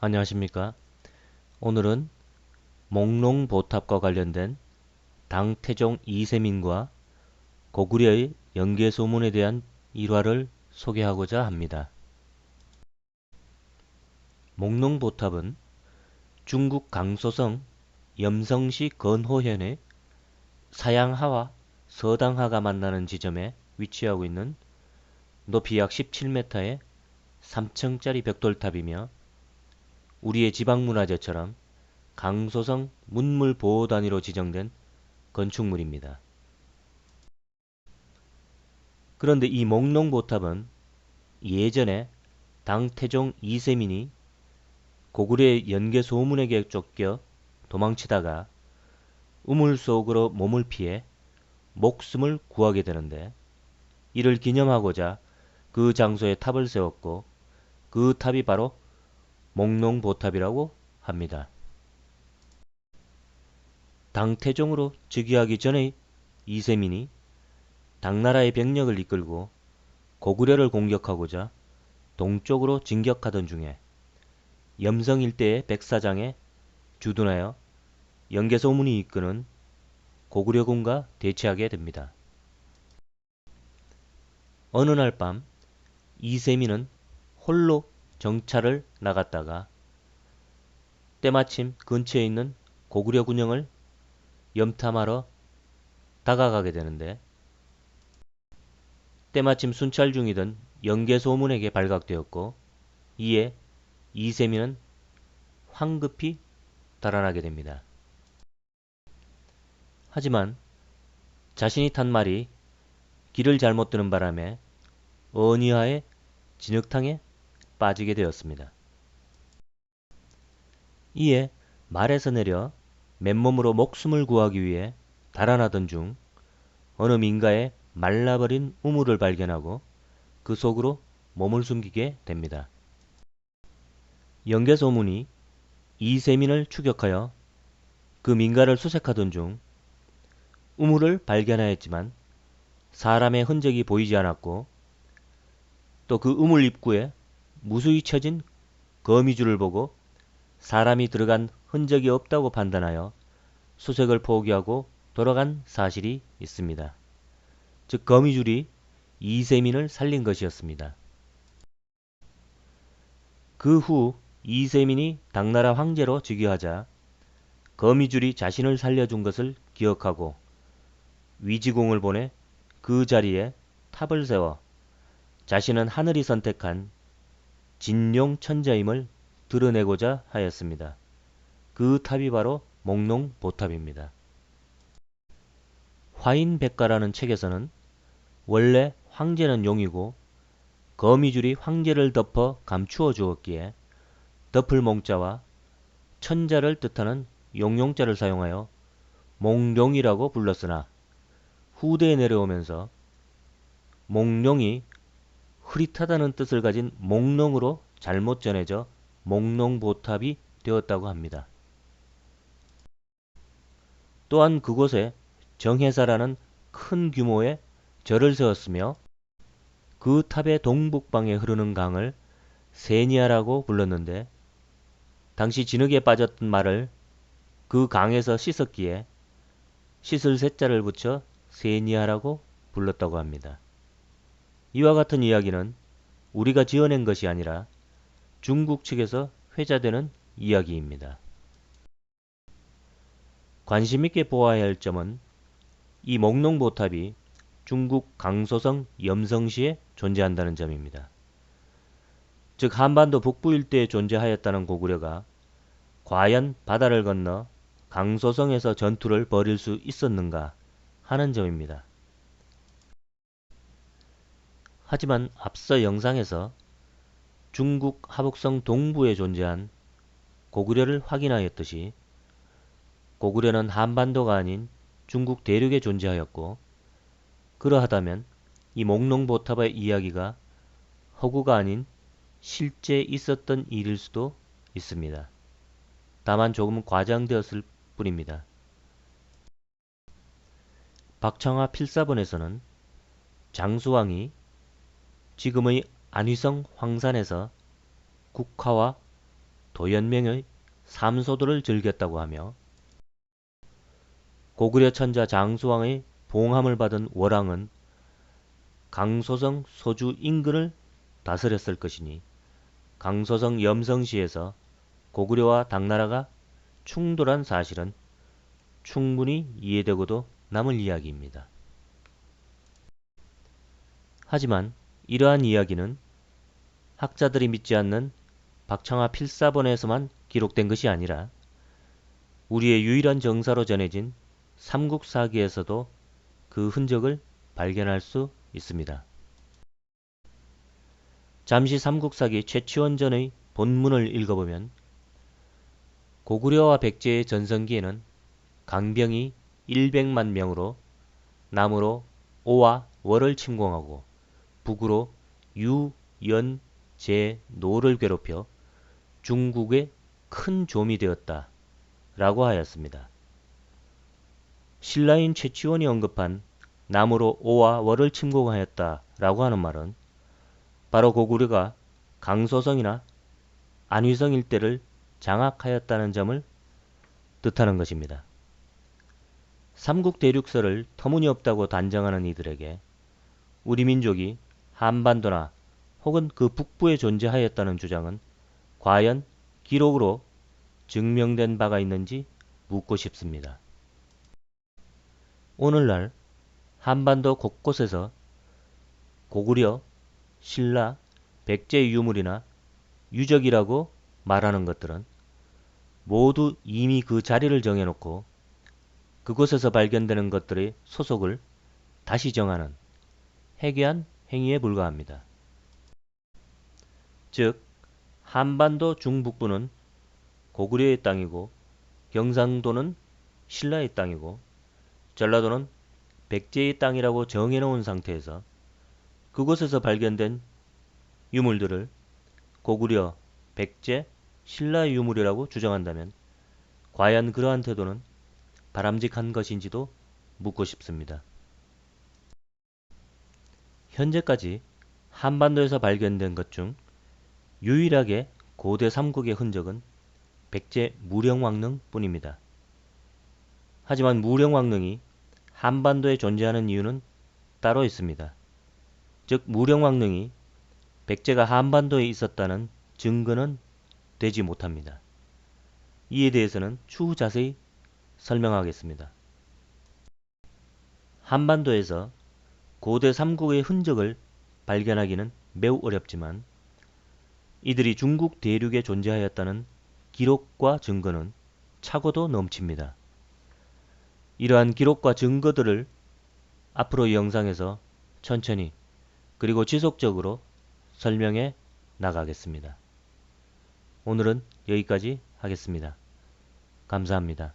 안녕하십니까. 오늘은 목롱보탑과 관련된 당태종 이세민과 고구려의 연개소문에 대한 일화를 소개하고자 합니다. 목롱보탑은 중국 강소성 염성시 건호현의 사양하와 서당하가 만나는 지점에 위치하고 있는 높이 약 17m의 3층짜리 벽돌탑이며 우리의 지방문화재처럼 강소성 문물보호 단위로 지정된 건축물입니다. 그런데 이 목롱보탑은 예전에 당태종 이세민이 고구려의 연개 소문에게 쫓겨 도망치다가 우물 속으로 몸을 피해 목숨을 구하게 되는데 이를 기념하고자 그 장소에 탑을 세웠고 그 탑이 바로 목롱보탑이라고 합니다. 당태종으로 즉위하기 전에 이세민이 당나라의 병력을 이끌고 고구려를 공격하고자 동쪽으로 진격하던 중에 염성 일대의 백사장에 주둔하여 연개소문이 이끄는 고구려군과 대치하게 됩니다. 어느 날 밤 이세민은 홀로 정찰을 나갔다가 때마침 근처에 있는 고구려 군영을 염탐하러 다가가게 되는데 때마침 순찰 중이던 연개소문에게 발각되었고 이에 이세민은 황급히 달아나게 됩니다. 하지만 자신이 탄 말이 길을 잘못 드는 바람에 어니하의 진흙탕에 빠지게 되었습니다. 이에 말에서 내려 맨몸으로 목숨을 구하기 위해 달아나던 중 어느 민가에 말라버린 우물을 발견하고 그 속으로 몸을 숨기게 됩니다. 연개소문이 이세민을 추격하여 그 민가를 수색하던 중 우물을 발견하였지만 사람의 흔적이 보이지 않았고 또 그 우물 입구에 무수히 쳐진 거미줄을 보고 사람이 들어간 흔적이 없다고 판단하여 수색을 포기하고 돌아간 사실이 있습니다. 즉 거미줄이 이세민을 살린 것이었습니다. 그 후 이세민이 당나라 황제로 즉위하자 거미줄이 자신을 살려준 것을 기억하고 위지공을 보내 그 자리에 탑을 세워 자신은 하늘이 선택한 진용 천자임을 드러내고자 하였습니다. 그 탑이 바로 목농 보탑입니다. 화인백가라는 책에서는 원래 황제는 용이고 거미줄이 황제를 덮어 감추어 주었기에 덮을 몽자와 천자를 뜻하는 용용자를 사용하여 몽룡이라고 불렀으나 후대에 내려오면서 몽룡이 흐릿하다는 뜻을 가진 몽롱으로 잘못 전해져 몽롱보탑이 되었다고 합니다. 또한 그곳에 정해사라는 큰 규모의 절을 세웠으며 그 탑의 동북방에 흐르는 강을 세니아라고 불렀는데 당시 진흙에 빠졌던 말을 그 강에서 씻었기에 씻을 새자를 붙여 세니아라고 불렀다고 합니다. 이와 같은 이야기는 우리가 지어낸 것이 아니라 중국 측에서 회자되는 이야기입니다. 관심 있게 보아야 할 점은 이 목농보탑이 중국 강소성 염성시에 존재한다는 점입니다. 즉 한반도 북부 일대에 존재하였다는 고구려가 과연 바다를 건너 강소성에서 전투를 벌일 수 있었는가 하는 점입니다. 하지만 앞서 영상에서 중국 하북성 동부에 존재한 고구려를 확인하였듯이 고구려는 한반도가 아닌 중국 대륙에 존재하였고 그러하다면 이 목농보탑의 이야기가 허구가 아닌 실제 있었던 일일 수도 있습니다. 다만 조금 과장되었을 뿐입니다. 박창화 필사본에서는 장수왕이 지금의 안휘성 황산에서 국화와 도연명의 삼소도를 즐겼다고 하며 고구려 천자 장수왕의 봉함을 받은 월왕은 강소성 소주 인근을 다스렸을 것이니 강소성 염성시에서 고구려와 당나라가 충돌한 사실은 충분히 이해되고도 남을 이야기입니다. 하지만 이러한 이야기는 학자들이 믿지 않는 박창화 필사본에서만 기록된 것이 아니라 우리의 유일한 정사로 전해진 삼국사기에서도 그 흔적을 발견할 수 있습니다. 잠시 삼국사기 최치원전의 본문을 읽어보면 고구려와 백제의 전성기에는 강병이 100만 명으로 남으로 오와 월을 침공하고 북으로 유, 연, 제, 노를 괴롭혀 중국의 큰 좀이 되었다. 라고 하였습니다. 신라인 최치원이 언급한 남으로 오와 월을 침공하였다. 라고 하는 말은 바로 고구려가 강소성이나 안휘성 일대를 장악하였다는 점을 뜻하는 것입니다. 삼국 대륙설을 터무니없다고 단정하는 이들에게 우리 민족이 한반도나 혹은 그 북부에 존재하였다는 주장은 과연 기록으로 증명된 바가 있는지 묻고 싶습니다. 오늘날 한반도 곳곳에서 고구려, 신라, 백제 유물이나 유적이라고 말하는 것들은 모두 이미 그 자리를 정해놓고 그곳에서 발견되는 것들의 소속을 다시 정하는 해괴한 행위에 불과합니다. 즉, 한반도 중북부는 고구려의 땅이고 경상도는 신라의 땅이고 전라도는 백제의 땅이라고 정해놓은 상태에서 그곳에서 발견된 유물들을 고구려, 백제, 신라 유물이라고 주장한다면 과연 그러한 태도는 바람직한 것인지도 묻고 싶습니다. 현재까지 한반도에서 발견된 것 중 유일하게 고대 삼국의 흔적은 백제 무령왕릉 뿐입니다. 하지만 무령왕릉이 한반도에 존재하는 이유는 따로 있습니다. 즉 무령왕릉이 백제가 한반도에 있었다는 증거는 되지 못합니다. 이에 대해서는 추후 자세히 설명하겠습니다. 한반도에서 고대 삼국의 흔적을 발견하기는 매우 어렵지만 이들이 중국 대륙에 존재하였다는 기록과 증거는 차고도 넘칩니다. 이러한 기록과 증거들을 앞으로 이 영상에서 천천히 그리고 지속적으로 설명해 나가겠습니다. 오늘은 여기까지 하겠습니다. 감사합니다.